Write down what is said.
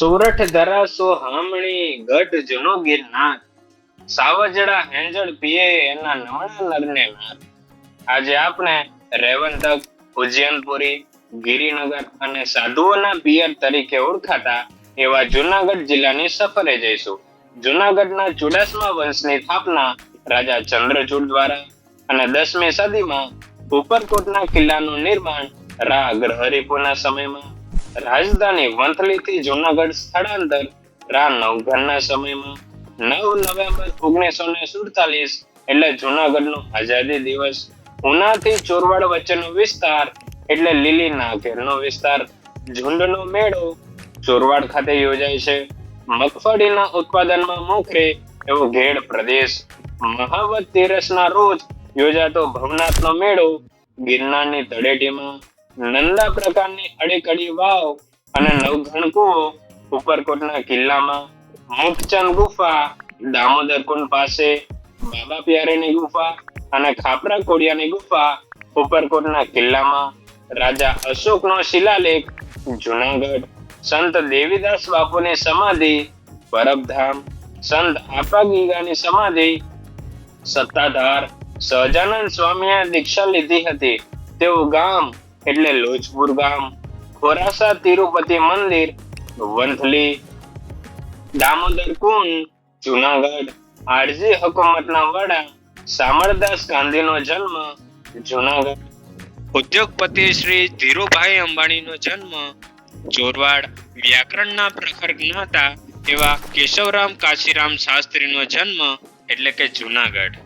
સોરઠ ધરાસો હામણી, ગઢ જૂનો ગિરનાર સાવજડા હેંજળ પીએ એના નમણા નરને નાર આજે આપણે રેવંતક, ઉજ્જૈનપુરી, ગિરિનગર અને સાધુઓના પિયર તરીકે ઓળખાતા એવા જુનાગઢ જિલ્લાની સફરે જઈશું. જુનાગઢના ચુડાસમા વંશની સ્થાપના રાજા ચંદ્રચૂડ દ્વારા અને દસમી સદીમાં ઉપરકોટના કિલ્લાનું નિર્માણ રા ગ્રહરીપુના સમયમાં રાજધાની વંથલીથી જુનાગઢ સ્થળાંતર રા નવઘરના સમયમાં. નવ નવેમ્બર ઓગણીસો ને સુડતાલીસ એટલે જુનાગઢનો આઝાદી દિવસ. ઉનાથી ચોરવાડ વચ્ચેનો વિસ્તાર એટલે લીલી નાગેરનો વિસ્તાર. ઝુંડનો મેળો ચોરવાડ ખાતે યોજાય છે. મગફળીના ઉત્પાદનમાં મોખરે એવો ઘેડ પ્રદેશ. મહાવત તેરસના રોજ યોજાતો ભવનાથનો મેળો ગિરનારની તળેટીમાં નંદા પ્રકારની અડીકડી વાવ અને નવઘણ ઉપરકોટના કિલ્લામાં, મુખચંદ ગુફા, દામોદર કુંડ પાસે, બાબા પ્યારેની ગુફા અને ખાપરા કોડિયાની ગુફા ઉપરકોટના કિલ્લામાં, રાજા અશોકનો શિલાલેખ, જુનાગઢ, સંત દેવીદાસ બાપુની સમાધિ, પરબધામ, સંત આપા ગીગાની સમાધિ, સત્તાધાર સહજાનંદ સ્વામીએ દીક્ષા લીધી હતી. તેવું ગામ એટલે લોચપુર ગામ, ખોરાસા તિરુપતિ મંદિર, વંથલી, દામોદર કુંડ, જુનાગઢ, આરજી હકુમતના વડા, સામરદાસ ગાંધીનો જન્મ, જુનાગઢ. ઉદ્યોગપતિ શ્રી ધીરુભાઈ અંબાણીનો જન્મ જોરવાડ વ્યાકરણના પ્રખર જ્ઞાતા એવા કેશવરામ કાશીરામ શાસ્ત્રીનો જન્મ, એટલે કે જુનાગઢ.